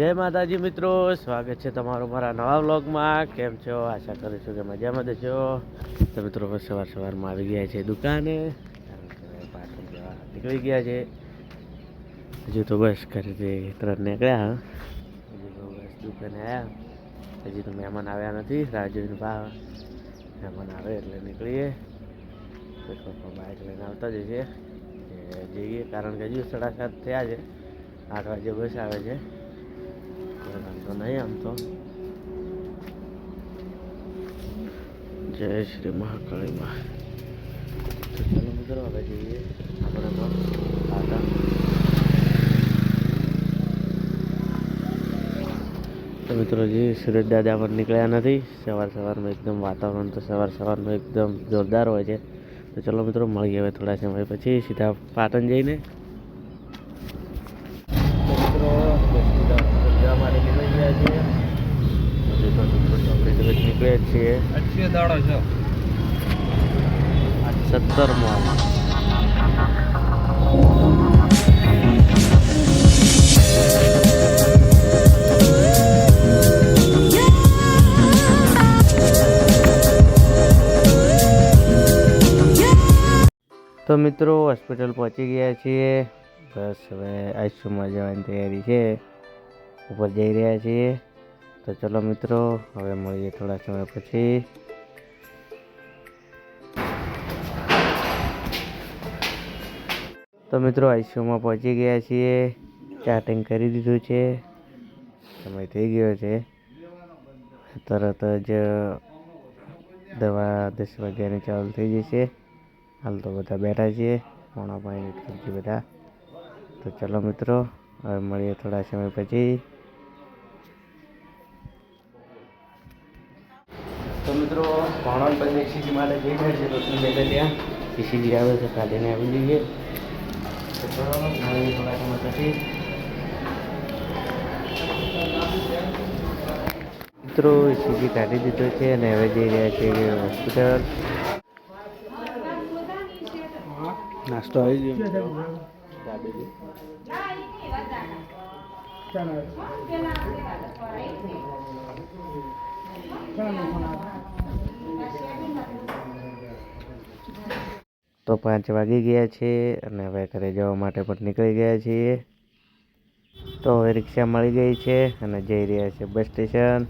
જય માતાજી મિત્રો, સ્વાગત છે તમારું મારા નવા વ્લોગમાં. કેમ છો? આશા કરું છું કે મજામાં છો તો મિત્રો સવાર સવારમાં આવી ગયા છે દુકાને. પાછળ જવા નીકળી ગયા છે. હજુ તો બસ ઘરેથી ત્રણ નીકળ્યા હજુ તો બસ દુકાને આવ્યા હજી તો મહેમાન આવ્યા નથી રાહ ભાવ મહેમાન આવે એટલે નીકળીએ. બાઇક લઈને આવતા જ છે એ જઈએ, કારણ કે હજુ સાડા સાત થયા છે. આઠ વાગે બસ આવે છે. કોઈ વાંધો નહીં આમ તો જય શ્રી મહાકાળીમાં તો ચાલો મિત્રો હવે જઈએ આપણે તો પાટણ તો મિત્રો જે સુરત દાદા પણ નીકળ્યા નથી સવાર સવારમાં એકદમ વાતાવરણ તો સવાર સવારમાં એકદમ જોરદાર હોય છે તો ચલો મિત્રો મળીએ હવે થોડા સમય પછી સીધા પાટણ જઈને તો મિત્રો બસ સીધા પાટણ જવા માટે નીકળી છીએ હજી તો નીકળ્યા તો મિત્રો હોસ્પિટલ પહોંચી ગયા છીએ. બસ હવે આઈસીયુમાં જવાની તૈયારી છે. ઉપર જઈ રહ્યા છીએ. તો ચલો મિત્રો, હવે મળીએ થોડા સમય પછી. તો મિત્રો, આઈસીયુમાં પહોંચી ગયા છીએ. ચાટિંગ કરી દીધું છે. સમય થઈ ગયો છે. તરત જ દવા દસ વાગ્યાની ચાલુ થઈ જશે. હાલ તો બધા બેઠા છીએ. પોણા પાંચ બધા. તો ચલો મિત્રો, હવે મળીએ થોડા સમય પછી. મિત્રો પોણા પછી સીસી માટે જઈ રહ્યા છે રોશની બેઠે ત્યાં સીસીજી આવે છે કાઢીને આવી જઈએ. તો ચલો મિત્રો સીસી કાઢી દીધો છે અને હવે જઈ રહ્યા છે હોસ્પિટલ નાસ્તો આવી ગયો. દાબેલી તો પાંચ વાગી ગયા છે અને હવે ઘરે જવા માટે પણ નીકળી ગયા છીએ. તો હવે રિક્ષા મળી ગઈ છે અને જઈ રહ્યા છે બસ સ્ટેશન.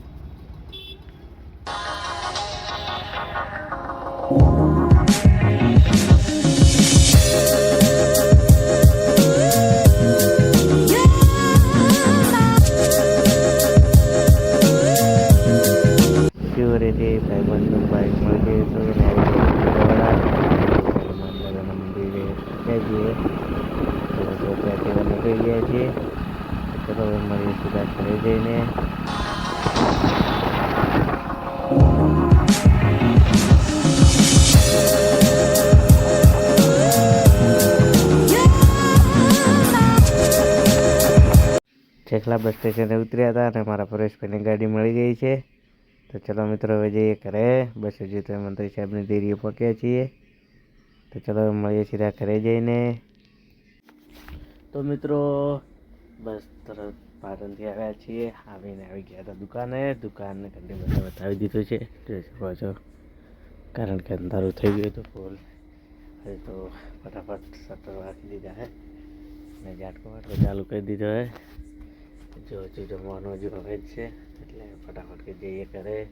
સિક્યુરિટી ભાઈબંધનું બાઇક મળે તો જઈને. ચેખલા બસ સ્ટેશને ઉતર્યા હતા અને મારા પરેશભાઈની ગાડી મળી ગઈ છે. તો ચલો મિત્રો, હવે જઈએ ઘરે. બસ હજી તો મંત્રી સાહેબની દેરીએ પહોંચ્યા છીએ. તો ચલો મળીએ સીધા ઘરે જઈને. તો મિત્રો, બસ તરત પાટણથી આવ્યા છીએ. આવીને આવી ગયા હતા દુકાને. દુકાનને કંઈ બધા બતાવી દીધું છે. જોઈ શકો છો. કારણ કે અંધારું થઈ ગયું હતું ફૂલ. હવે તો ફટાફટ શટર રાખી દીધા હે. મેં ઝાટકો ચાલુ કરી દીધો હે. જો હજુ જમવાનું હજુ હવે જ છે, એટલે ફટાફટ કે જઈએ ઘરે.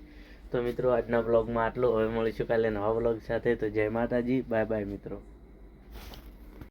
તો મિત્રો, આજના બ્લોગમાં આટલું. હવે મળીશું કાલે નવા બ્લોગ સાથે. તો જય માતાજી. બાય બાય મિત્રો.